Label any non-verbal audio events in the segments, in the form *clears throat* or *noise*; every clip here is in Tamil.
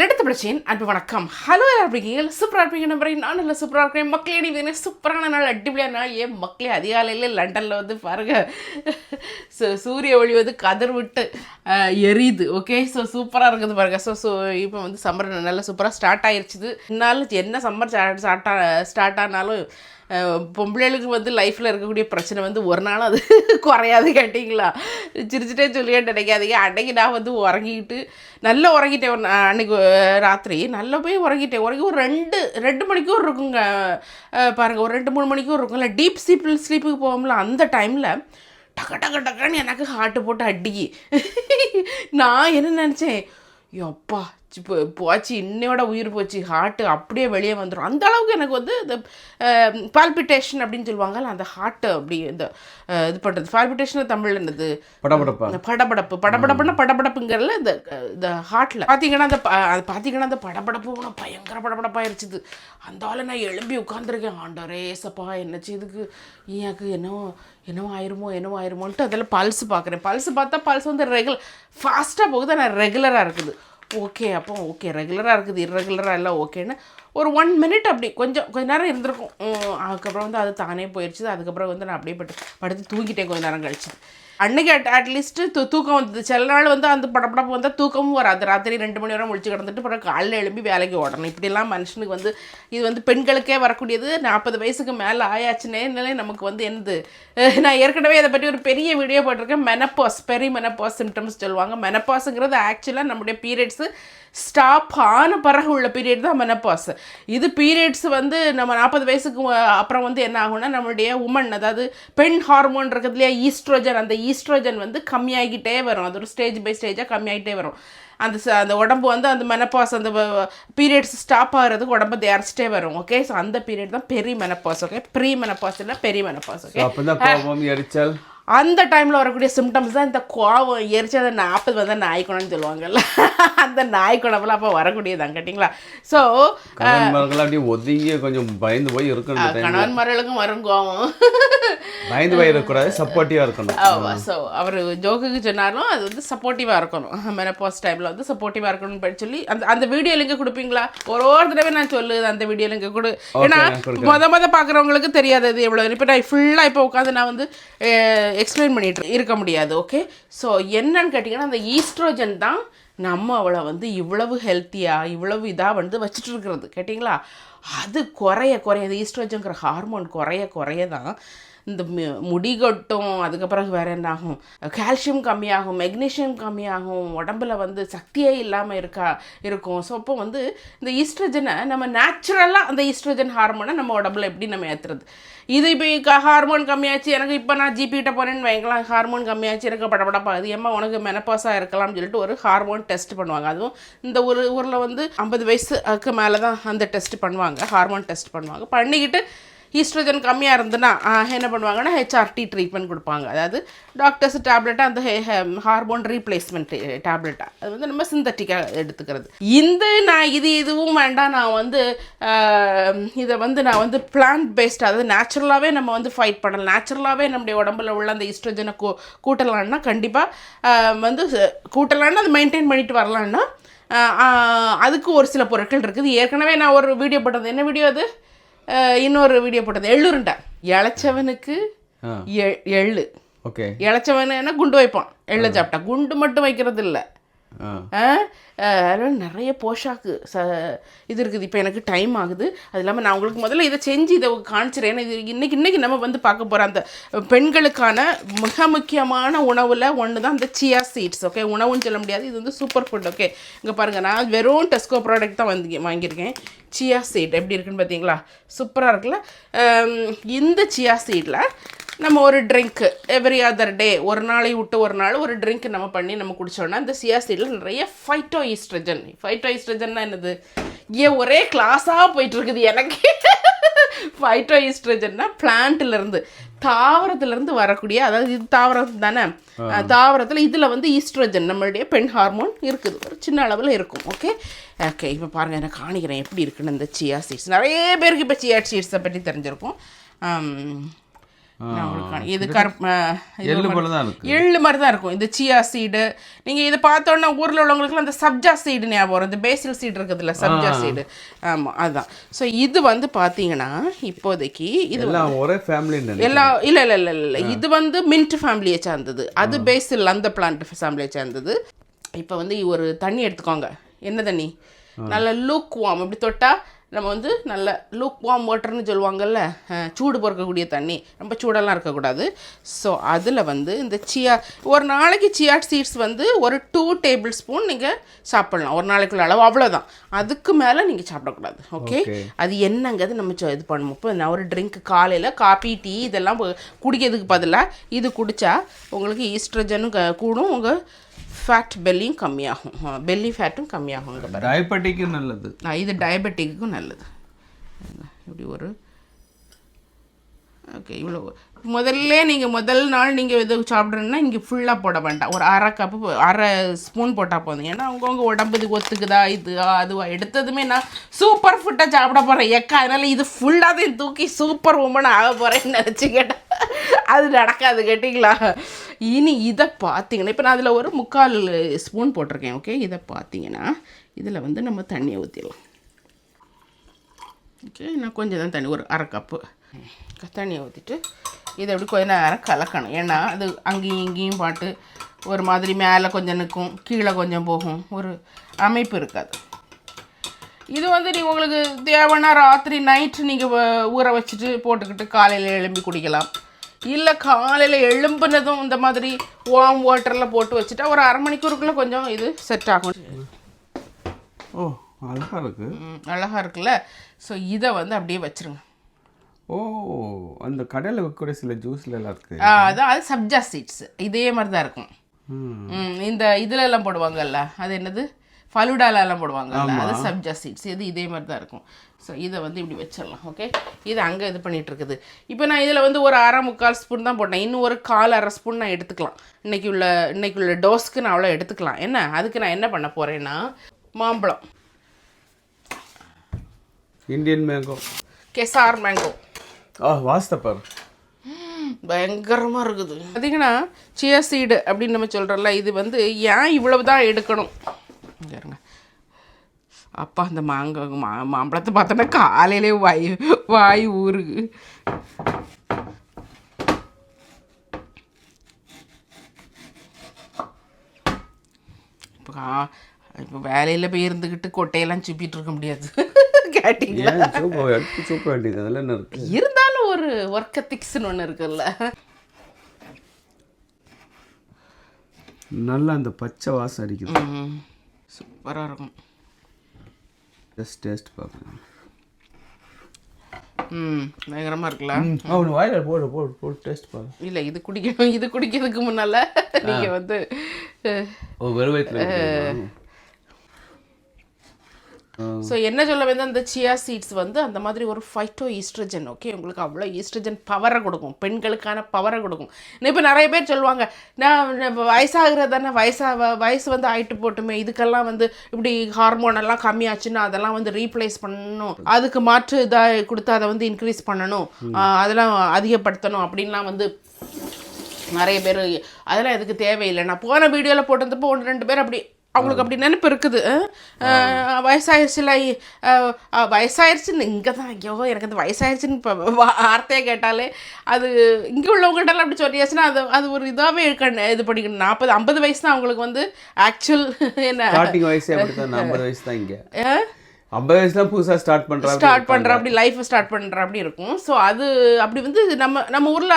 லெடுத்து படிச்சேன் அன்பு வணக்கம். ஹலோ இருப்பீங்க சூப்பராக இருப்பீங்க நம்புறேன் நான் நல்லா சூப்பராக இருக்கிறேன் மக்களே நீ வேணும் சூப்பரான நாள் அடிப்படையான நாள். ஏன் மக்களே அதிகாலையில் லண்டனில் வந்து பாருங்க. ஸோ சூரிய ஒளி வந்து கதர் விட்டு எரியுது. ஓகே ஸோ சூப்பராக இருக்குது பாருங்க. ஸோ ஸோ இப்போ வந்து சம்மர் நல்லா சூப்பராக ஸ்டார்ட் ஆயிருச்சுது. இருந்தாலும் என்ன சம்மர் ஸ்டார்ட் ஸ்டார்ட் ஆனாலும் பொம்பளைகளுக்கு வந்து லைஃப்பில் இருக்கக்கூடிய பிரச்சனை வந்து ஒரு நாள் அது *laughs* குறையாது கேட்டிங்களா? சிரிச்சிட்டே சொல்லியே நினைக்காதீங்க. அன்னைக்கு நான் வந்து உறங்கிக்கிட்டு நல்லா உறங்கிட்டேன். அன்னைக்கு ராத்திரி நல்லா போய் உறங்கிட்டேன். உறங்கி ஒரு ரெண்டு ரெண்டு மணிக்கும் இருக்குங்க. பாருங்கள் ஒரு ரெண்டு மூணு மணிக்கும் இருக்கும்ல. டீப் ஸ்லீப் ஸ்லீப்புக்கு போவோம்ல அந்த டைமில் டக்கு டக்கு டக்குன்னு எனக்கு ஹார்ட்டு போட்டு அடிக்கி. *laughs* நான் என்ன நினச்சேன்? எப்பா இப்போ போச்சு இன்னையோட உயிர் போச்சு ஹார்ட்டு அப்படியே வெளியே வந்துடும் அந்த அளவுக்கு எனக்கு வந்து இந்த பால்பிட்டேஷன் அப்படின்னு சொல்லுவாங்கல்ல அந்த ஹார்ட்டு அப்படி இந்த இது பண்ணுறது பால்பிட்டேஷன் தமிழ் என்னது? படபடப்பா. படபடப்பு. படபடப்புன்னா படபடப்புங்கிறதுல இந்த இந்த ஹார்ட்டில் பார்த்தீங்கன்னா அந்த அது பார்த்தீங்கன்னா அந்த படபடப்பு பயங்கர படபடப்பாயிருச்சுது. அந்த ஆளை நான் எழும்பி உட்காந்துருக்கேன் ஆண்டரே சப்பா என்னச்சு இதுக்கு எனக்கு என்னவோ என்னவோ ஆயிருமோ என்னவோ ஆயிருமோன்ட்டு அதில் பல்ஸ் பார்க்குறேன் பல்ஸ் பார்த்தா பல்ஸ் வந்து ரெகுலர் ஃபாஸ்ட்டாக போகுது. ஆனால் ரெகுலராக இருக்குது. ஓகே அப்போ ஓகே ரெகுலராக இருக்குது இர்ரெகுலராக எல்லாம் ஓகேன்னு ஒரு ஒன் மினிட் அப்படி. கொஞ்சம் கொஞ்ச நேரம் இருந்திருக்கும். அதுக்கப்புறம் வந்து அது தானே போயிடுச்சு அதுக்கப்புறம் வந்து நான் அப்படியே பட்டு படுத்து தூங்கிட்டேன் கொஞ்ச நேரம் கழிச்சு. அன்னைக்கு அட் அட்லீஸ்ட்டு தூ தூக்கம் வந்தது சில நாள் வந்து அந்த படப்படப்பு வந்தால் தூக்கமும் வராது. ராத்திரி ரெண்டு மணி நேரம் முழிச்சு கிடந்துட்டு அப்புறம் காலையில் எழும்பி வேலைக்கு ஓடணும். இப்படிலாம் மனுஷனுக்கு வந்து இது வந்து பெண்களுக்கே வரக்கூடியது. நாற்பது வயசுக்கு மேலே ஆயாச்சுனே நமக்கு வந்து என்னது? நான் ஏற்கனவே இதை பற்றி ஒரு பெரிய வீடியோ போட்டிருக்கேன். மெனப்பாஸ் பெரி மெனப்பாஸ் சிம்டம்ஸ் சொல்லுவாங்க மெனப்பாஸுங்கிறது ஆக்சுவலாக நம்முடைய பீரியட்ஸு ஸ்டாப் ஆன பிறகு உள்ள பீரியட் தான் மெனப்பாஸ் இது பீரியட்ஸ் வந்து நம்ம நாற்பது வயசுக்கு அப்புறம் வந்து என்ன ஆகும்னா நம்மளுடைய உமன் அதாவது பெண் ஹார்மோன் இருக்கிறதுலையே இல்லையா ஈஸ்ட்ரோஜன் அந்த ஈஸ்ட்ரோஜன் வந்து கம்மியாகிட்டே வரும். அது ஒரு ஸ்டேஜ் பை ஸ்டேஜாக கம்மியாகிட்டே வரும். அந்த அந்த உடம்பு வந்து அந்த மெனப்பாஸ் அந்த பீரியட்ஸ் ஸ்டாப் ஆகிறதுக்கு உடம்பு தயாரிச்சிட்டே வரும் ஓகே ஸோ அந்த பீரியட் தான் பெரிய மெனப்பாஸ் ஓகே ப்ரீ மெனப்பாஸ் இல்லை பெரிய மெனப்பாஸ் ஓகே எரிச்சல்? அந்த டைமில் வரக்கூடிய சிம்டம்ஸ் தான் இந்த கோவம் எரிச்சு அந்த நாற்பது வந்து நாய்க்குணம்னு சொல்லுவாங்கல்ல. *laughs* அந்த நாய்க்குணம்லாம் அப்போ வரக்கூடியதான் கேட்டிங்களா ஸோ அப்படியே ஒதுங்கி கொஞ்சம் பயந்து போய் இருக்கணும். கணவன் மரலுக்கும் வரும் கோவம். பயந்து போய் இருக்கக்கூடாது சப்போர்ட்டிவா இருக்கணும். ஸோ அவர் ஜோக்குக்கு சொன்னாலும் அது வந்து சப்போர்ட்டிவாக இருக்கணும். *laughs* மெனப்பாஸ் டைமில் வந்து சப்போர்ட்டிவாக இருக்கணும்னு சொல்லி அந்த அந்த வீடியோ லிங்க் கொடுப்பீங்களா? ஒரு ஒரு தடவை நான் சொல்லுது அந்த வீடியோ லிங்க் கொடு. ஏன்னா நான் கொடுக்குறேன். மொத மொத பார்க்குறவங்களுக்கு தெரியாது அது எவ்வளோ இப்போ நான் ஃபுல்லாக இப்போ உட்காந்து நான் வந்து எக்ஸ்பிளைன் பண்ணிட்டு இருக்க முடியாது ஓகே ஸோ என்னன்னு கேட்டிங்கன்னா அந்த ஈஸ்ட்ரோஜன் தான் நம்ம அவளை வந்து இவ்வளவு ஹெல்த்தியாக இவ்வளவு இதாக வந்து வச்சுட்டு இருக்கிறது கேட்டிங்களா? அது குறைய குறைய அந்த ஈஸ்ட்ரோஜங்கிற ஹார்மோன் குறைய குறைய தான் இந்த மு- முடி கொட்டும் அதுக்கப்புறம் வேறு என்ன ஆகும்? கால்சியம் கம்மியாகும் மெக்னீஷியம் கம்மியாகும் உடம்புல வந்து சக்தியே இல்லாமல் இருக்கா இருக்கும். ஸோ அப்போ வந்து இந்த ஈஸ்ட்ரஜனை நம்ம நேச்சுரலாக அந்த ஈஸ்ட்ரஜன் ஹார்மோனை நம்ம உடம்புல எப்படி நம்ம ஏற்றுறது இது இப்போ ஹார்மோன் கம்மியாச்சு எனக்கு இப்போ நான் ஜிபிகிட்ட போனேன்னு வைங்களேன். ஹார்மோன் கம்மியாச்சு எனக்கு படபடப்பாகுது ஏம்மா உனக்கு மெனப்பாஸாக இருக்கலாம்னு சொல்லிட்டு ஒரு ஹார்மோன் டெஸ்ட் பண்ணுவாங்க. அதுவும் இந்த ஒரு ஊரில் வந்து ஐம்பது வயசுக்கு மேலே தான் அந்த டெஸ்ட் பண்ணுவாங்க. ஹார்மோன் டெஸ்ட் பண்ணுவாங்க. பண்ணிக்கிட்டு ஈஸ்ட்ரோஜன் கம்மியாக இருந்ததுன்னா என்ன பண்ணுவாங்கன்னா ஹெச்ஆர்டி ட்ரீட்மெண்ட் கொடுப்பாங்க. அதாவது டாக்டர்ஸ் டேப்லெட்டாக அந்த ஹார்மோன் ரீப்ளேஸ்மெண்ட் டேப்லெட்டாக அது வந்து நம்ம சிந்தட்டிக்காக எடுத்துக்கிறது. இந்த நான் இது இதுவும் வேண்டாம். நான் வந்து இதை வந்து நான் வந்து பிளான்ட் பேஸ்ட் அதாவது நேச்சுரலாகவே நம்ம வந்து ஃபைட் பண்ணலாம். நேச்சுரலாகவே நம்முடைய உடம்புல உள்ள அந்த ஈஸ்ட்ரோஜனை கூ கூட்டலான்னா கண்டிப்பாக வந்து கூட்டலான்னா அதை மெயின்டைன் பண்ணிட்டு வரலான்னா அதுக்கு ஒரு சில பொருட்கள் இருக்குது. ஏற்கனவே நான் ஒரு வீடியோ போட்டது என்ன வீடியோ அது? இன்னொரு வீடியோ போட்டது. எள்ளுருண்டை. எ- எள்ளு. ஓகே. இளைச்சவன் என்ன? குண்டு வைப்பான். எள்ளு சாப்பிட்டா. குண்டு மட்டும் வைக்கிறது இல்லை ஆ. நிறைய போஷாக்கு ச இது இருக்குது. இப்போ எனக்கு டைம் ஆகுது. அது இல்லாமல் நான் உங்களுக்கு முதல்ல இதை செஞ்சு இதை காணிச்சிடறேன் ஏன்னா இது இன்றைக்கி இன்றைக்கி நம்ம வந்து பார்க்க போகிற அந்த பெண்களுக்கான மிக முக்கியமான உணவில் ஒன்று தான் அந்த சியா சீட்ஸ் ஓகே உணவுன்னு சொல்ல முடியாது. இது வந்து சூப்பர் ஃபுட் ஓகே இங்கே பாருங்கள் நான் வெறும் டெஸ்கோ ப்ராடக்ட் தான் வந்து வாங்கியிருக்கேன். சியா சீட் எப்படி இருக்குன்னு பார்த்தீங்களா? சூப்பராக இருக்குல்ல? இந்த சியா சீடில் நம்ம ஒரு ட்ரிங்க்கு எவ்ரி அதர் டே ஒரு நாளை விட்டு ஒரு நாள் ஒரு ட்ரிங்க் நம்ம பண்ணி நம்ம குடித்தோன்னா இந்த சியா சீடில் நிறைய ஃபைட்டோ ஈஸ்ட்ரஜன் ஃபைட்டோ ஈஸ்ட்ரஜன்னா என்னது? ஏன் ஒரே கிளாஸாக போயிட்டு இருக்குது எனக்கு. ஃபைட்டோ ஈஸ்ட்ரஜன்னா பிளான்ட்லேருந்து தாவரத்துலேருந்து வரக்கூடிய அதாவது இது தாவரம் தானே? தாவரத்தில் இதில் வந்து ஈஸ்ட்ரஜன் நம்மளுடைய பெண் ஹார்மோன் இருக்குது. ஒரு சின்ன அளவில் இருக்கும் ஓகே ஓகே இப்போ பாருங்கள் நான் காணிக்கிறேன் எப்படி இருக்குன்னு இந்த சியா சீட்ஸ் நிறைய பேருக்கு இப்போ சியா சீட்ஸை பற்றி தெரிஞ்சிருக்கும். இது கருப்பு எள்ளு மாதிரி தான் இருக்கும். இந்த சியா சீடு நீங்கள் இதை பார்த்தோன்னா ஊரில் உள்ளவங்களுக்குலாம் அந்த சப்ஜா சீடு ஞாபகம் வரும். இந்த பேசில் சீடு இருக்குதுல்ல சப்ஜா சீடு ஆமாம் அதுதான் ஸோ இது வந்து பார்த்தீங்கன்னா இப்போதைக்கு இது ஒரே ஃபேமிலி எல்லா இல்லை இல்லை இல்லை இல்லை. இது வந்து மின்ட் ஃபேமிலியை சார்ந்தது. அது பேசில் அந்த பிளான்ட் ஃபேமிலியை சார்ந்தது. இப்போ வந்து ஒரு தண்ணி எடுத்துக்கோங்க. என்ன தண்ணி? நல்ல லூக் வாம் இப்படி தொட்டால் நம்ம வந்து நல்ல லூக் வாம் வாட்டர்னு சொல்லுவாங்கல்ல அஹ், சூடு பொறுக்கக்கூடிய தண்ணி. ரொம்ப சூடெல்லாம் இருக்கக்கூடாது. ஸோ அதில் வந்து இந்த சியா ஒரு நாளைக்கு சியா சீட்ஸ் வந்து ஒரு டூ டேபிள் ஸ்பூன் நீங்கள் சாப்பிடலாம். ஒரு நாளைக்குள்ள அளவு அவ்வளோதான் அதுக்கு மேலே நீங்கள் சாப்பிடக்கூடாது. ஓகே. அது என்னங்கிறது நம்ம இது பண்ணுவோம். இப்போ நான் ஒரு ட்ரிங்க் காலையில் காபி டீ இதெல்லாம் குடிக்கிறதுக்கு பதிலாக இது குடித்தா உங்களுக்கு ஈஸ்ட்ரஜனும் க- கூடும். உங்கள் ஃபேட் பெல்லியும் கம்மியாகும். பெல்லி ஃபேட்டும் கம்மியாகும் இங்க பாருங்க. டயபெட்டிக்கு நல்லது. இது டயபெட்டிக்கும் நல்லது. இப்படி ஒரு ஓகே இவ்வளோ முதல்ல நீங்கள் முதல் நாள் நீங்கள் இது சாப்பிட்றீங்கன்னா இங்கே ஃபுல்லாக போட வேண்டாம். ஒரு அரை கப்பு அரை ஸ்பூன் போட்டால் போதும். ஏன்னா அவங்கவுங்க உடம்புக்கு ஒத்துக்குதா இது அதுவா? எடுத்ததுமே நான் சூப்பர் ஃபுட்டாக சாப்பிட போகிறேன் எக்கா அதனால இது ஃபுல்லாக தூக்கி சூப்பர் உமன் ஆக போகிறேன்னு நினச்சிக்கிட்டேன் அது நடக்காது கேட்டிங்களா? இனி இதை பார்த்தீங்கன்னா இப்போ நான் அதில் ஒரு முக்கால் ஸ்பூன் போட்டிருக்கேன் ஓகே இதை பார்த்தீங்கன்னா இதில் வந்து நம்ம தண்ணியை ஊற்றிடலாம் ஓகே நான் கொஞ்சம் தான் தண்ணி ஒரு அரை கப்பு தண்ணியை ஊற்றிட்டு இதை எப்படி கொஞ்ச நேரம் கலக்கணும். ஏன்னா அது அங்கேயும் இங்கேயும் பாட்டு ஒரு மாதிரி மேலே கொஞ்சம் நிற்கும் கீழே கொஞ்சம் போகும். ஒரு அமைப்பு இருக்காது. இது வந்து நீ உங்களுக்கு தேவைன்னா ராத்திரி நைட்டு நீங்கள் ஊற வச்சுட்டு போட்டுக்கிட்டு காலையில் எழும்பி குடிக்கலாம். இல்லை காலையில் எழும்புனதும் இந்த மாதிரி வார்ம் வாட்டரில் போட்டு வச்சுட்டா ஒரு அரை மணிக்கூருக்குள்ளே கொஞ்சம் இது செட் ஆகும். ஓ அழகா இருக்கு. ம், அழகா இருக்குல்ல? ஸோ இதை வந்து அப்படியே வச்சிருங்க. ஓ அந்த கடையில் விற்கக்கூடிய சில ஜூஸ்ல எல்லாம் இருக்கு. அதான் அது சப்ஜா சீட்ஸ் இதே மாதிரி தான் இருக்கும் இந்த இதுல எல்லாம் போடுவாங்கல்ல அது என்னது? ஃபலுடால எல்லாம் போடுவாங்கல்ல அது சப்ஜா சீட்ஸ் இது இதே மாதிரி தான் இருக்கும். ஸோ இதை வந்து இப்படி வச்சிடலாம் ஓகே இது அங்கே இது பண்ணிட்டு இருக்குது. இப்போ நான் இதில் வந்து ஒரு அரை முக்கால் ஸ்பூன் தான் போட்டேன். இன்னும் ஒரு கால் அரை ஸ்பூன் நான் எடுத்துக்கலாம். இன்னைக்கு உள்ள இன்னைக்கு உள்ள டோஸ்க்கு நான் அவ்வளோ எடுத்துக்கலாம். என்ன? அதுக்கு நான் என்ன பண்ண போகிறேன்னா மாம்பழம். இந்தியன் மேங்கோ கெசார் மேங்கோ ஆ வாஸ்தப்பர் பயங்கரமாக இருக்குது. பார்த்தீங்கன்னா சியா சீடு அப்படின்னு நம்ம சொல்கிறோம்ல இது வந்து ஏன் இவ்வளவு தான் எடுக்கணும் இருங்க. அப்பா அந்த மாங்க மா மாம்பழத்தை பார்த்தோன்னா காலையிலே வாய் வாய் ஊறுகு இப்போ இப்போ வேலையில் போய் இருந்துக்கிட்டு கொட்டையெல்லாம் சுப்பிட்டு இருக்க முடியாது. கேட்டிங்களா? ஏன் சூப்பர் எடுத்து சூப்பர் வேண்டியது அதெல்லாம் என்ன இருக்கு? இருந்தாலும் ஒரு ஒர்க் எத்திக்ஸ்னு ஒன்று இருக்குல்ல. நல்லா அந்த பச்சை வாசம் அடிக்குது. சூப்பராக இருக்கும். ஜஸ்ட் டேஸ்ட் பார்க்குறேன் ம் பயங்கரமாக இருக்குல்ல? அவனு வாயில் போடு போடு போடு டேஸ்ட் பாரு இல்லை இது குடிக்கணும் இது குடிக்கிறதுக்கு முன்னால் நீங்கள் வந்து அஹ், ஓ வெறும் வயிற்றுல ஸோ என்ன சொல்ல வந்து அந்த சியா சீட்ஸ் வந்து அந்த மாதிரி ஒரு ஃபைட்டோ ஈஸ்ட்ரஜன் ஓகே உங்களுக்கு அவ்வளோ ஈஸ்ட்ரஜன் பவரை கொடுக்கும். பெண்களுக்கான பவரை கொடுக்கும். இப்போ நிறைய பேர் சொல்லுவாங்க நான் வயசாகிறது தானே வயசா வ- வயசு வந்து ஆயிட்டு போட்டுமே இதுக்கெல்லாம் வந்து இப்படி ஹார்மோன் எல்லாம் கம்மியாச்சுன்னா அதெல்லாம் வந்து ரீப்ளேஸ் பண்ணணும். அதுக்கு மாற்று இதாக கொடுத்து அதை வந்து இன்க்ரீஸ் பண்ணணும். அதெல்லாம் அதிகப்படுத்தணும் அப்படின்லாம் வந்து நிறைய பேர் அதெல்லாம் எதுக்கு தேவையில்லை. நான் போன வீடியோவில் போட்டிருந்தப்போ ஒன்று ரெண்டு பேர் அப்படி அவங்களுக்கு அப்படி நினைப்பு இருக்குது. வயசாயிருச்சுல வயசாயிருச்சுன்னு இங்கே தான் ஐயோ எனக்கு அந்த வயசாயிருச்சுன்னு இப்போ வார்த்தையை கேட்டாலே அது இங்கே உள்ளவங்ககிட்டலாம் அப்படி சொல்லியாச்சுன்னா அது அது ஒரு இதாகவே இருக்க இது பண்ணிக்கணும் நாற்பது ஐம்பது வயசு தான் அவங்களுக்கு வந்து ஆக்சுவல் என்ன? வயசே ஐம்பது வயசு தான் இங்கே. ஐம்பது வயசு தான் புதுசாக ஸ்டார்ட் பண்ணுறாங்க ஸ்டார்ட் பண்ணுற அப்படி லைஃப்பை ஸ்டார்ட் பண்ணுற அப்படி இருக்கும். ஸோ அது அப்படி வந்து நம்ம நம்ம ஊரில்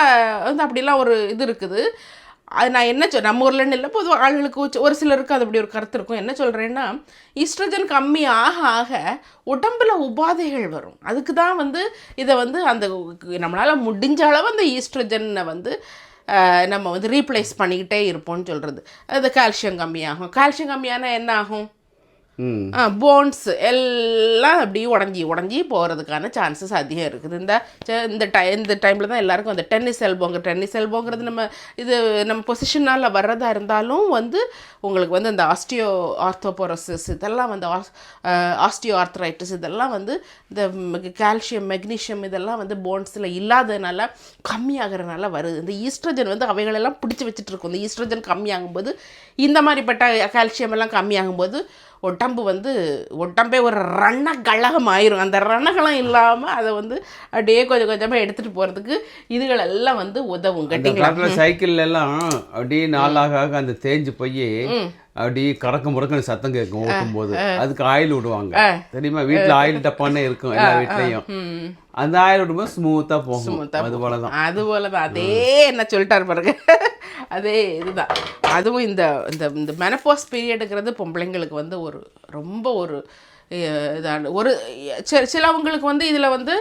வந்து அப்படிலாம் ஒரு இது இருக்குது. அது நான் என்ன சொல் நம்ம ஊர்லன்னு இல்லை பொதுவாக ஆளுகளுக்கு ஒரு- சிலருக்கு அது அப்படி ஒரு கருத்து இருக்கும். என்ன சொல்கிறேன்னா ஈஸ்ட்ரஜன் கம்மி ஆக ஆக உடம்புல உபாதைகள் வரும். அதுக்கு தான் வந்து இதை வந்து அந்த நம்மளால் முடிஞ்ச அளவு அந்த ஈஸ்ட்ரஜனை வந்து நம்ம வந்து ரீப்ளேஸ் பண்ணிக்கிட்டே இருப்போம்னு சொல்கிறது அது கால்சியம் கம்மியாகும். கால்சியம் கம்மியானால் என்ன ஆகும்? போன்ஸ் எல்லாம் அப்படியே உடஞ்சி உடஞ்சி போகிறதுக்கான சான்சஸ் அதிகம் இருக்குது. இந்த இந்த டை இந்த டைமில் தான் எல்லாருக்கும் அந்த டென்னிஸ் எல்போங்க டென்னிஸ் எல்போங்கிறது நம்ம இது நம்ம பொசிஷனால் வர்றதா இருந்தாலும் வந்து உங்களுக்கு வந்து இந்த ஆஸ்டியோ ஆர்த்தோபோரோசிஸ் இதெல்லாம் வந்து ஆஸ்டியோ ஆர்த்ரைட்டிஸ் இதெல்லாம் வந்து இந்த கால்சியம் மெக்னீஷியம் இதெல்லாம் வந்து போன்ஸில் இல்லாததுனால கம்மியாகிறதுனால வருது. இந்த ஈஸ்ட்ரஜன் வந்து அவைகளெல்லாம் பிடிச்சி வச்சுட்டு இருக்கும். இந்த ஈஸ்ட்ரஜன் கம்மியாகும்போது இந்த மாதிரிப்பட்ட கால்சியம் எல்லாம் கம்மியாகும்போது உடம்பு வந்து உடம்பே ஒரு ரணகழகம் ஆயிரும் அந்த ரணகலம் இல்லாமல் அதை வந்து அப்படியே கொஞ்சம் கொஞ்சமாக எடுத்துகிட்டு போகிறதுக்கு இதுகள் எல்லாம் வந்து உதவும் கேட்டிங்களா காலத்தில் சைக்கிள்ல எல்லாம் அப்படியே நாளாக அந்த தேஞ்சு போய் அப்படியே கறக்க முறக்க சத்தம் கேட்கும் ஓட்டும் போது அதுக்கு ஆயில் விடுவாங்க. தெரியுமா? வீட்ல ஆயில் டப்பானே இருக்கும் எல்லா வீட்லயும். அந்த ஆயில் விடும்போது ஸ்மூத்தா போகும். அது போலதான். அது போல தான் அதே என்ன சொல்லிட்டாரு பாருங்க. அதே இதுதான். அதுவும் இந்த இந்த இந்த மெனப்போஸ் பீரியடுங்கிறது பொம்பளைங்களுக்கு வந்து ஒரு ரொம்ப ஒரு இதான. ஒரு சிலவங்களுக்கு வந்து இதில் வந்து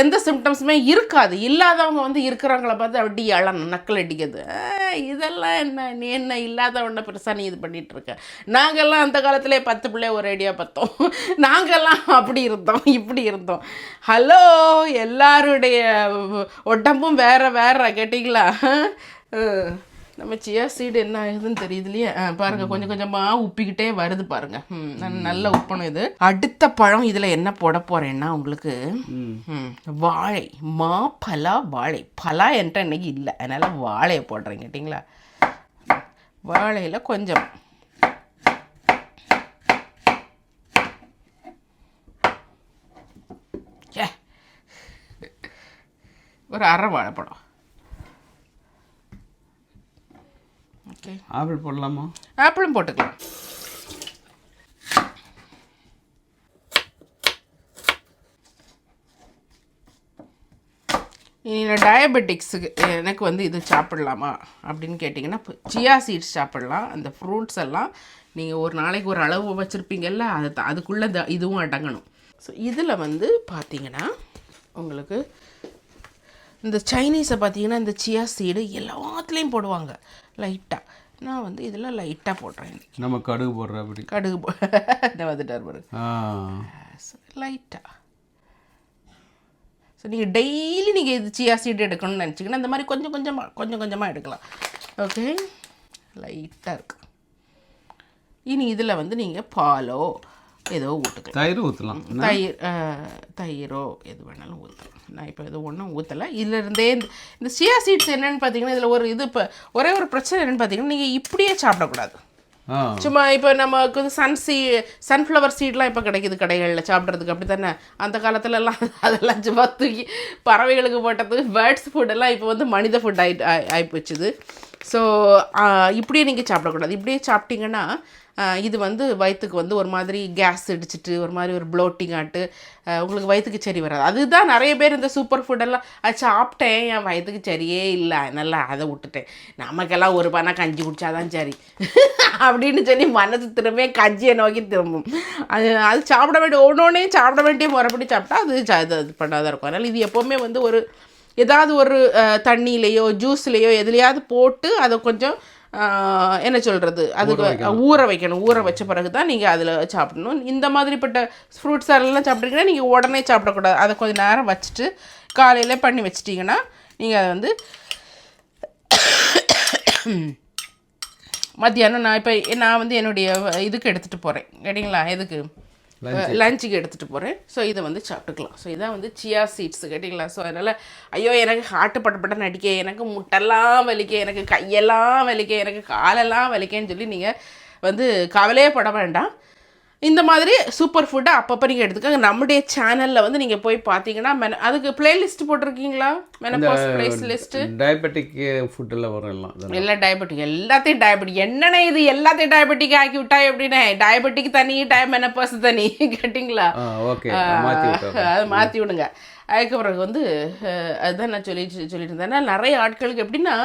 எந்த சிம்டம்ஸுமே இருக்காது. இல்லாதவங்க வந்து இருக்கிறவங்கள பார்த்து அப்படி அழ நக்கல் அடிக்கிறது இதெல்லாம் என்ன? நீ என்ன இல்லாதவன பெருசாக நீ இது பண்ணிகிட்ருக்க நாங்கள்லாம் நாங்கெல்லாம் அந்த காலத்திலே பத்து பிள்ளை ஒரு ஐடியா பார்த்தோம். நாங்கெல்லாம் அப்படி இருந்தோம் இப்படி இருந்தோம். ஹலோ எல்லாருடைய உடம்பும் வேற வேற. கேட்டிங்களா? நம்ம சியா சீடு என்ன ஆகுதுன்னு தெரியுது இல்லையா? பாருங்க கொஞ்சம் கொஞ்சமா உப்பிக்கிட்டே வருது பாருங்க. நல்ல உப்பணும் இது. அடுத்த பழம் இதுல என்ன போட போறேன்னா உங்களுக்கு ம், வாழை மா பலா வாழை. பலா என்கிட்ட இன்னைக்கு இல்லை. அதனால வாழையை போடுறேன் கேட்டிங்களா? வாழையில கொஞ்சம். ஒரு அரை வாழைப்பழம். ஆப்பிள் போடலாமா? ஆப்பிளும் போட்டுக்கலாம் நான் டயபெட்டிக்ஸுக்கு எனக்கு வந்து இது சாப்பிடலாமா அப்படின்னு கேட்டிங்கன்னா சியா சீட்ஸ் சாப்பிடலாம். அந்த ஃப்ரூட்ஸ் எல்லாம் நீங்கள் ஒரு நாளைக்கு ஒரு அளவு வச்சுருப்பீங்கல்ல அது அதுக்குள்ளே இதுவும் அடங்கணும். ஸோ இதில் வந்து பார்த்தீங்கன்னா உங்களுக்கு இந்த சைனீஸை பார்த்தீங்கன்னா இந்த சியா சீடு எல்லாத்துலேயும் போடுவாங்க லைட்டாக நான் வந்து இதில் லைட்டாக போடுறேன். நம்ம கடுகு போடுற அப்படி. கடுகு போ இந்த வந்துட்டார் ஆ. லைட்டாக ஸோ நீங்கள் டெய்லி நீங்கள் இது சியா சீடு எடுக்கணும்னு நினச்சிங்கன்னா இந்த மாதிரி கொஞ்சம் கொஞ்சமாக கொஞ்சம் கொஞ்சமாக எடுக்கலாம். ஓகே லைட்டாக இருக்கு. இனி இதில் வந்து நீங்கள் பாலோ ஏதோ ஊற்றுக்கலாம் தயிர் ஊற்றலாம் தயிர் தயிரோ எது வேணாலும் ஊற்றலாம் நான் இப்போ எதுவும் ஒன்றும் ஊற்றலை இதிலிருந்தே இந்த இந்த சியா சீட்ஸ் என்னென்னு பார்த்தீங்கன்னா இதில் ஒரு இது இப்போ ஒரே ஒரு பிரச்சனை என்னென்னு பார்த்தீங்கன்னா நீங்கள் இப்படியே சாப்பிடக்கூடாது. சும்மா இப்போ நமக்கு வந்து சன் சீ சன்ஃப்ளவர் சீட்லாம் இப்போ கிடைக்குது கடைகளில் சாப்பிட்றதுக்கு. அப்படி தானே அந்த காலத்துலலாம் *laughs* அதெல்லாம் சும்மா தூக்கி பறவைகளுக்கு போட்டது பேர்ட்ஸ் ஃபுட்டெல்லாம் இப்போ வந்து மனித ஃபுட் ஆகி ஆகிப்போச்சுது ஸோ இப்படியே நீங்கள் சாப்பிடக்கூடாது. இப்படியே சாப்பிட்டீங்கன்னா இது வந்து வயிற்றுக்கு வந்து ஒரு மாதிரி கேஸ் அடிச்சிட்டு ஒரு மாதிரி ஒரு ப்ளோட்டிங் ஆட்டு உங்களுக்கு வயிற்றுக்கு சரி வராது. அதுதான் நிறைய பேர் இந்த சூப்பர் ஃபுட்டெல்லாம் அது சாப்பிட்டேன் என் வயிற்றுக்கு சரியே இல்லை நல்லா அதை விட்டுட்டேன். நமக்கெல்லாம் ஒரு பானை கஞ்சி குடிச்சாதான் சரி. *laughs* அப்படின்னு சொல்லி மனசு திரும்ப கஞ்சியை நோக்கி திரும்பும். அது அது சாப்பிட வேண்டிய ஒன்றொன்னையும் சாப்பிட வேண்டிய முறைப்படி சாப்பிட்டா அது இது பண்ணாதான் இருக்கும். அதனால் இது எப்போவுமே வந்து ஒரு ஏதாவது ஒரு தண்ணியிலையோ ஜூஸ்லேயோ எதுலையாவது போட்டு அதை கொஞ்சம் என்ன சொல்கிறது அதுக்கு ஊற வைக்கணும். ஊற வச்ச பிறகு தான் நீங்கள் அதில் சாப்பிடணும். இந்த மாதிரிப்பட்ட ஃப்ரூட்ஸ் எல்லாம் சாப்பிட்றீங்கன்னா நீங்கள் உடனே சாப்பிடக்கூடாது. அதை கொஞ்சம் நேரம் வச்சுட்டு காலையில் பண்ணி வச்சிட்டிங்கன்னா நீங்கள் அதை வந்து மத்தியானம் நான் இப்போ நான் வந்து என்னுடைய இதுக்கு எடுத்துகிட்டு போகிறேன் கேட்டிங்களா? எதுக்கு? லஞ்சுக்கு எடுத்துகிட்டு போகிறேன் ஸோ இதை வந்து சாப்பிட்டுக்கலாம். ஸோ இதான் வந்து சியா சீட்ஸ் கேட்டிங்களா? ஸோ அதனால் ஐயோ எனக்கு ஹார்ட்டு பட்டப்பட்ட நடிக்க எனக்கு முட்டெல்லாம் வலிக்க எனக்கு கையெல்லாம் வலிக்க எனக்கு காலெல்லாம் வலிக்கன்னு சொல்லி நீங்கள் வந்து கவலையே பட வேண்டாம். இந்த மாதிரி சூப்பர் ஃபுட்டை அப்பப்போ நீங்கள் எடுத்துக்கோங்க. நம்முடைய சேனலில் வந்து நீங்கள் போய் பார்த்தீங்கன்னா மென அதுக்கு பிளேலிஸ்ட் போட்டிருக்கீங்களா? மெனப்பாஸ் பிளேஸ் லிஸ்ட்டு டயபெட்டிக் ஃபுட்டெல்லாம் வரும் எல்லாம். எல்லாம் டயபெட்டிக் எல்லாத்தையும் டயபெட்டிக் என்னண்ணே இது? எல்லாத்தையும் டயபெட்டிக் ஆக்கி விட்டா எப்படிண்ணே டயபெட்டிக் தனி டயமெனப்பஸ் தனி. கேட்டிங்களா? ஓகே அதை மாற்றி விடுங்க. அதுக்கு பிறகு வந்து அதுதான் நான் சொல்லி சொல்லிட்டு இருந்தேன். நிறைய ஆட்களுக்கு எப்படின்னா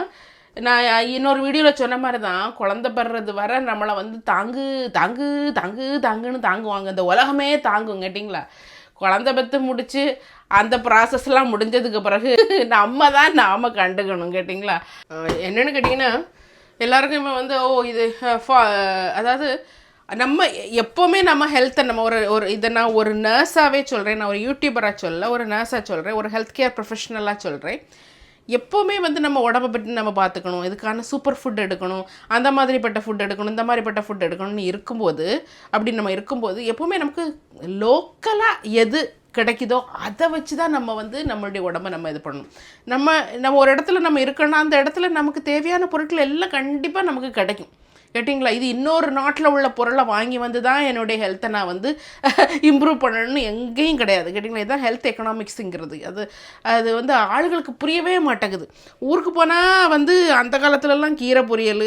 நான் இன்னொரு வீடியோவில் சொன்ன மாதிரி தான் குழந்த படுறது வர நம்மளை வந்து தாங்கு தாங்கு தாங்கு தாங்குன்னு தாங்குவாங்க. இந்த உலகமே தாங்கும் கேட்டிங்களா? குழந்த பெற்று முடித்து அந்த ப்ராசஸ்லாம் முடிஞ்சதுக்கு பிறகு நம்ம தான் நாம் கண்டுக்கணும் கேட்டிங்களா? என்னென்னு கேட்டிங்கன்னா எல்லாருக்கும் வந்து ஓ இது அதாவது நம்ம எப்போவுமே நம்ம ஹெல்த்தை நம்ம ஒரு ஒரு இதை நான் ஒரு நர்ஸாகவே சொல்கிறேன் நான் ஒரு யூடியூபராக சொல்ல ஒரு நர்ஸாக சொல்கிறேன் ஒரு ஹெல்த் கேர் ப்ரொஃபஷனலாக சொல்கிறேன் எப்போவுமே வந்து நம்ம உடம்பை பற்றி நம்ம பார்த்துக்கணும். இதுக்கான சூப்பர் ஃபுட் எடுக்கணும். அந்த மாதிரிப்பட்ட ஃபுட் எடுக்கணும். இந்த மாதிரிப்பட்ட ஃபுட் எடுக்கணும்னு இருக்கும்போது அப்படி நம்ம இருக்கும்போது எப்போவுமே நமக்கு லோக்கலாக எது கிடைக்குதோ அதை வச்சு தான் நம்ம வந்து நம்மளுடைய உடம்ப நம்ம இது பண்ணணும். நம்ம நம்ம ஒரு இடத்துல நம்ம இருக்கோன்னா அந்த இடத்துல நமக்கு தேவையான பொருட்கள் எல்லாம் கண்டிப்பாக நமக்கு கிடைக்கும். கேட்டிங்களா? இது இன்னொரு நாட்டில் உள்ள பொருளை வாங்கி வந்து தான் என்னுடைய ஹெல்த்தை நான் வந்து *laughs* இம்ப்ரூவ் பண்ணணும்னு எங்கேயும் கிடையாது. கேட்டிங்களா? இதுதான் ஹெல்த் எக்கனாமிக்ஸுங்கிறது அது அது வந்து ஆளுகளுக்கு புரியவே மாட்டேங்குது. ஊருக்கு போனால் வந்து அந்த காலத்துலலாம் கீரை பொரியல்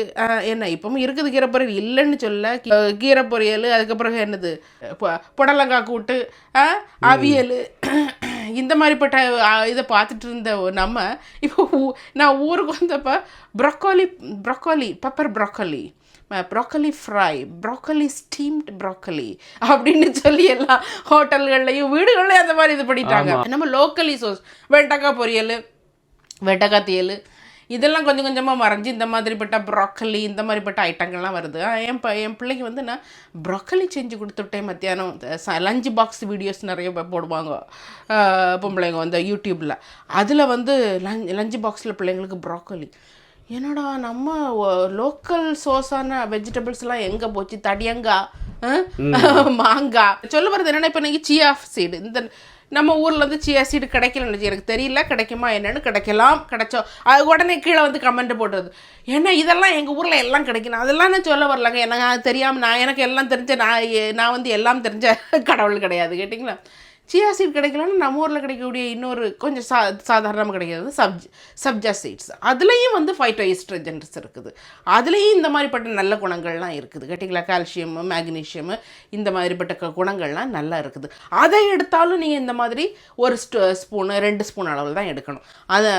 என்ன இப்பவும் இருக்குது கீரை பொரியல். இல்லைன்னு சொல்ல. கீரை பொரியல் அதுக்கப்புறம் என்னது? புடலங்காய் கூட்டு அவியல். *clears throat* இந்த மாதிரிப்பட்ட இதை பார்த்துட்டு இருந்த நம்ம இப்போ ஊ- நான் ஊருக்கு வந்தப்போ broccoli broccoli pepper broccoli broccoli fry broccoli steamed broccoli அப்படின்னு சொல்லி எல்லா ஹோட்டல்கள்லையும் வீடுகள்லையும் அந்த மாதிரி இது பண்ணிட்டாங்க. நம்ம லோக்கலி சோஸ் வெண்டைக்காய் பொரியல் வெண்டைக்காய் தீயல் இதெல்லாம் கொஞ்சம் கொஞ்சமாக மறைஞ்சு இந்த மாதிரிப்பட்ட ப்ராக்கலி இந்த மாதிரிப்பட்ட ஐட்டங்கள்லாம் வருது. என் ப என் பிள்ளைக்கு வந்து நான் ப்ராக்கலி செஞ்சு கொடுத்துட்டேன் மத்தியானம். லஞ்ச் பாக்ஸ் வீடியோஸ் நிறைய போடுவாங்க. பொம்பளைங்க வந்து யூடியூப்பில் அதில் வந்து லஞ்ச் லஞ்ச் பாக்ஸில் பிள்ளைங்களுக்கு ப்ராக்கலி என்னடா நம்ம லோக்கல் சோஸான வெஜிடபிள்ஸ்லாம் எங்கே போச்சு? தடியங்காய்? மாங்காய் சொல்ல வர்றது என்னென்னா இப்போ நீங்கள் சியா சீடு இந்த நம்ம ஊரில் வந்து சியா சீடு கிடைக்கலன்னு எனக்கு தெரியல கிடைக்குமா என்னன்னு கிடைக்கலாம் கிடைச்சோ அது உடனே கீழே வந்து கமெண்ட் போடுறது. ஏன்னா இதெல்லாம் எங்கள் ஊரில் எல்லாம் கிடைக்கணும். அதெல்லாம் நான் சொல்ல வரலங்க. எனக்கு தெரியாமல் நான் எனக்கு எல்லாம் தெரிஞ்ச நான் நான் வந்து எல்லாம் தெரிஞ்ச கடவுள் கிடையாது கேட்டிங்களா? சியா சீட் கிடைக்கலன்னா நம்ம ஊரில் கிடைக்கக்கூடிய இன்னொரு கொஞ்சம் சா சாதாரணமாக கிடைக்கிறது சப்ஜ் சப்ஜா சீட்ஸ். அதுலேயும் வந்து ஃபைட்டோ ஈஸ்ட்ரஜன்ஸ் இருக்குது. அதுலேயும் இந்த மாதிரிப்பட்ட நல்ல குணங்கள்லாம் இருக்குது. கேட்டிங்களா? கால்சியம் மேக்னீஷியம் இந்த மாதிரிப்பட்ட குணங்கள்லாம் நல்லா இருக்குது. அதை எடுத்தாலும் நீங்கள் இந்த மாதிரி ஒரு ஸ்பூனு ரெண்டு ஸ்பூன் அளவில் தான் எடுக்கணும். அதை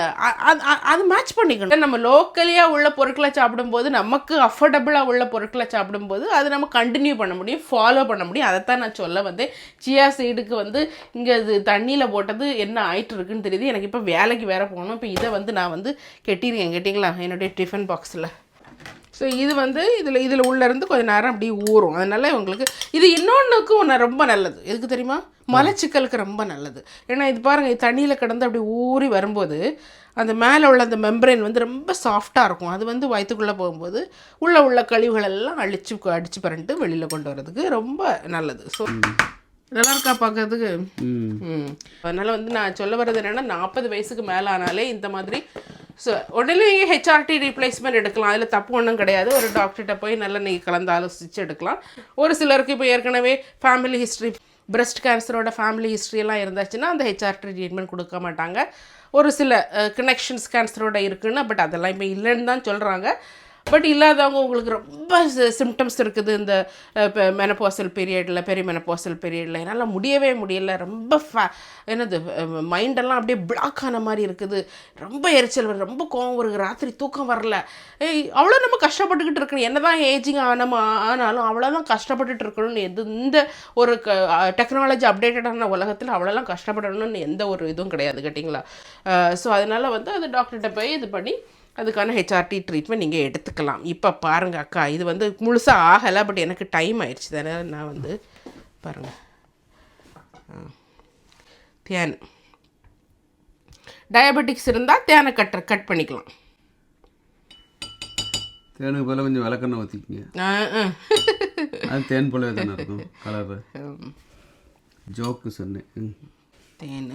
அது மேட்ச் பண்ணிக்கணும். நம்ம லோக்கலியாக உள்ள பொருட்களை சாப்பிடும்போது நமக்கு அஃபோர்டபுளாக உள்ள பொருட்களை சாப்பிடும்போது அதை நம்ம கண்டினியூ பண்ண முடியும் ஃபாலோ பண்ண முடியும். அதைத்தான் நான் சொல்ல வந்தேன். சியா சீடுக்கு வந்து இங்கே இது தண்ணியில் போட்டது என்ன ஆயிட்டு இருக்குன்னு தெரியுது. எனக்கு இப்போ வேலைக்கு வேறு போகணும். இப்போ இதை வந்து நான் வந்து கெட்டிருக்கேன். கேட்டிங்களா? என்னுடைய டிஃபன் பாக்ஸில் ஸோ இது வந்து இதில் இதில் உள்ளேருந்து கொஞ்சம் நேரம் அப்படியே ஊறும். அதனால் உங்களுக்கு இது இன்னொன்றுக்கும் ஒன்று ரொம்ப நல்லது. எதுக்கு தெரியுமா? மலச்சிக்கலுக்கு ரொம்ப நல்லது. ஏன்னா இது பாருங்கள் இது தண்ணியில் கிடந்து அப்படி ஊறி வரும்போது அந்த மேலே உள்ள அந்த மெம்பரைன் வந்து ரொம்ப சாஃப்டாக இருக்கும். அது வந்து வயிற்றுக்குள்ளே போகும்போது உள்ள உள்ள கழிவுகள் எல்லாம் அழிச்சு அடிச்சு பரண்டு வெளியில் கொண்டு வரதுக்கு ரொம்ப நல்லது. ஸோ நல்லா இருக்கா பார்க்கறதுக்கு ம். அதனால் வந்து நான் சொல்ல வர்றது என்னென்னா நாற்பது வயசுக்கு மேலே ஆனாலே இந்த மாதிரி ஸோ உடனே ஹெச்ஆர்டி ரீப்ளேஸ்மெண்ட் எடுக்கலாம். அதில் தப்பு ஒன்றும் கிடையாது. ஒரு டாக்டர்கிட்ட போய் நல்லா நீங்கள் கலந்து ஆலோசித்து எடுக்கலாம். ஒரு சிலருக்கு இப்போ ஏற்கனவே ஃபேமிலி ஹிஸ்ட்ரி பிரஸ்ட் கேன்சரோட ஃபேமிலி ஹிஸ்ட்ரியெல்லாம் இருந்துச்சுன்னா அந்த ஹெச்ஆர்டி ட்ரீட்மெண்ட் கொடுக்க மாட்டாங்க. ஒரு சில கனெக்ஷன்ஸ் கேன்சரோட இருக்குன்னு பட் அதெல்லாம் இப்போ இல்லைன்னு தான் சொல்கிறாங்க பட் இல்லாதவங்க உங்களுக்கு ரொம்ப சிம்டம்ஸ் இருக்குது இந்த மெனப்போசல் பீரியடில் பெரிய மெனப்போசல் பீரியடில் என்னால் முடியவே முடியல. ரொம்ப ஃபே என்னது மைண்டெல்லாம் அப்படியே பிளாக் ஆன மாதிரி இருக்குது. ரொம்ப எரிச்சல் வருது. ரொம்ப கோவம் வருது. ராத்திரி தூக்கம் வரல. அவ்வளோ நம்ம கஷ்டப்பட்டுக்கிட்டு இருக்கணும். என்ன தான் ஏஜிங் ஆனமா ஆனாலும் அவ்வளோதான் கஷ்டப்பட்டுட்டு இருக்கணும்னு எது இந்த ஒரு டெக்னாலஜி அப்டேட்டடான உலகத்தில் அவ்வளோலாம் கஷ்டப்படணும்னு எந்த ஒரு இதுவும் கிடையாது கேட்டிங்களா? ஸோ அதனால் வந்து அது டாக்டர்கிட்ட போய் இது பண்ணி அதுக்கான ஹெச்ஆர்டி ட்ரீட்மெண்ட் நீங்கள் எடுத்துக்கலாம். இப்போ பாருங்கள் அக்கா இது வந்து முழுசாக ஆகலை பட் எனக்கு டைம் ஆயிடுச்சு. தானே நான் வந்து பாருங்கள் தேன் டயபெட்டிக்ஸ் இருந்தால் தேனை கட் கட் பண்ணிக்கலாம். தேனுக்கு பதிலாக கொஞ்சம் விளக்கெண்ணெய் ஊற்றிக்கிங்க. அது தேன் போலவே தானே இருக்கும் கலரு. ஜோக்கு சொன்னேன். தேன்.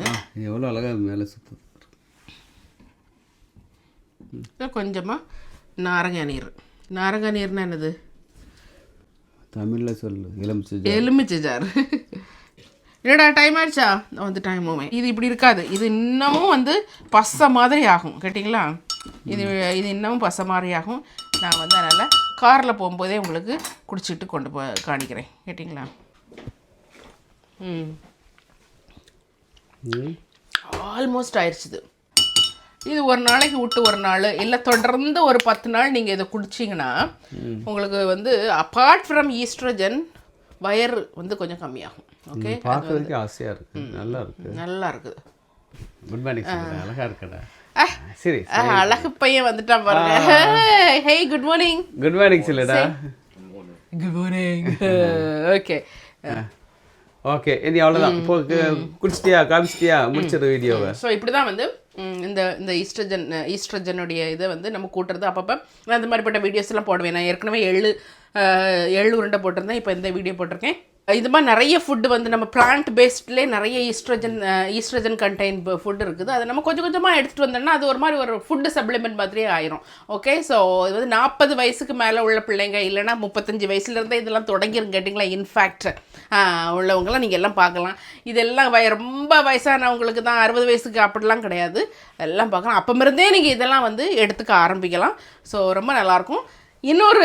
எவ்வளோ அழகாக மேலே சுற்றுது கொஞ்சமாக நாரங்க நீர். நாரங்க நீர்னா என்னது? தமிழில் சொல்லு எலுமிச்சை எலுமிச்சை ஜார். என்னடா டைம் ஆயிடுச்சா? வந்து டைம் இது இப்படி இருக்காது. இது இன்னமும் வந்து பசை மாதிரி ஆகும். கேட்டிங்களா? இது இது இன்னமும் பசை மாதிரி ஆகும். நான் வந்து அதனால் காரில் போகும்போதே உங்களுக்கு குடிச்சிட்டு கொண்டு போ காணிக்கிறேன். கேட்டிங்களா? ம். ம். ஆல்மோஸ்ட் ஆயிடுச்சுது. இது ஒரு நாளைக்கு விட்டு ஒரு நாள். இல்லை தொடர்ந்து ஒரு பத்து நாள் நீங்கள் இதை குடிச்சிங்கன்னா உங்களுக்கு வந்து அப்பார்ட் ஃப்ரம் ஈஸ்ட்ரஜன் வயர் வந்து கொஞ்சம் கம்மியாகும். ஓகே பார்க்கறதுக்கே ஆசையாக இருக்கு. நல்லா இருக்கு. நல்லா இருக்குது. குட் மார்னிங் அழகாக இருக்கடா. சரி அழகு பையன் வந்துட்டான் பாருங்க. Hey good morning good morning சில்லடா. Good morning okay okay இனி அவ்வளோதான் இப்போ குடிச்சிட்டியா காமிச்சிட்டியா? முடிச்சிடு வீடியோவை ஸோ இப்படி தான் வந்து இந்த இந்த ஈஸ்ட்ரஜன் ஈஸ்ட்ரஜனுடைய இதை வந்து நம்ம கூட்டுறது. அப்பப்போ நான் இந்த மாதிரிப்பட்ட வீடியோஸ் எல்லாம் போடுவேன். நான் ஏற்கனவே எள்ளு எள்ளு உருண்டை போட்டிருந்தேன். இப்போ இந்த வீடியோ போட்டிருக்கேன். இது மாதிரி நிறைய ஃபுட்டு வந்து நம்ம பிளான்ட் பேஸ்ட்லேயே நிறைய ஈஸ்ட்ரஜன் ஈஸ்ட்ரஜன் கண்டெயின் ஃபுட் இருக்குது. அதை நம்ம கொஞ்சம் கொஞ்சமாக எடுத்துகிட்டு வந்தோம்னா அது ஒரு மாதிரி ஒரு ஃபுட்டு சப்ளிமெண்ட் மாதிரியே ஆயிரும். ஓகே ஸோ இது வந்து நாற்பது வயசுக்கு மேலே உள்ள பிள்ளைங்க இல்லைன்னா முப்பத்தஞ்சு வயசுலேருந்தே இதெல்லாம் தொடங்கிரும் கேட்டிங்களா? இன்ஃபேக்ட் உள்ளவங்களாம் நீங்கள் எல்லாம் பார்க்கலாம். இதெல்லாம் வய ரொம்ப வயசானவங்களுக்கு தான் அறுபது வயசுக்கு அப்படிலாம் கிடையாது. எல்லாம் பார்க்கலாம். அப்போமிருந்தே நீங்கள் இதெல்லாம் வந்து எடுத்துக்க ஆரம்பிக்கலாம். ஸோ ரொம்ப நல்லாயிருக்கும். இன்னொரு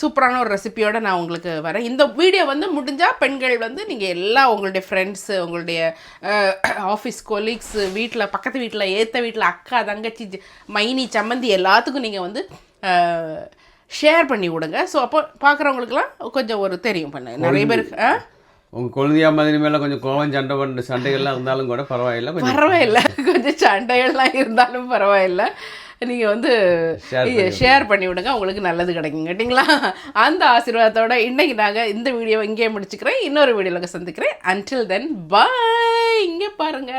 சூப்பரான ஒரு ரெசிபியோட நான் உங்களுக்கு வரேன். இந்த வீடியோ வந்து முடிஞ்சால் பெண்கள் வந்து நீங்கள் எல்லா உங்களுடைய ஃப்ரெண்ட்ஸு உங்களுடைய ஆஃபீஸ் கொலீக்ஸ் வீட்டில் பக்கத்து வீட்டில் ஏற்ற வீட்டில் அக்கா தங்கச்சி மைனி சம்மந்தி எல்லாத்துக்கும் நீங்கள் வந்து ஷேர் பண்ணி விடுங்க. ஸோ அப்போ பார்க்குறவங்களுக்குலாம் கொஞ்சம் ஒரு தெரியும் பண்ண. நிறைய பேருக்கு ஆ உங்க குழந்தையா மாதிரி மேல கொஞ்சம் கோவம் சண்டை பண்ண சண்டைகள்லாம் இருந்தாலும் கூட பரவாயில்ல பரவாயில்ல. கொஞ்சம் சண்டைகள்லாம் இருந்தாலும் பரவாயில்ல. நீங்கள் வந்து ஷேர் பண்ணி விடுங்க. உங்களுக்கு நல்லது கிடைக்கும். கேட்டிங்களா? அந்த ஆசீர்வாதத்தோட இன்னைக்கு நாங்கள் இந்த வீடியோ இங்கேயே முடிச்சுக்கிறேன். இன்னொரு வீடியோவில் சந்திக்கிறேன். அன்டில் தென் பாய் இங்கே பாருங்க.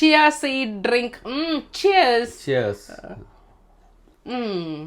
சியா சீட் ட்ரிங்க் ம் சியர்ஸ் Cheers. ம்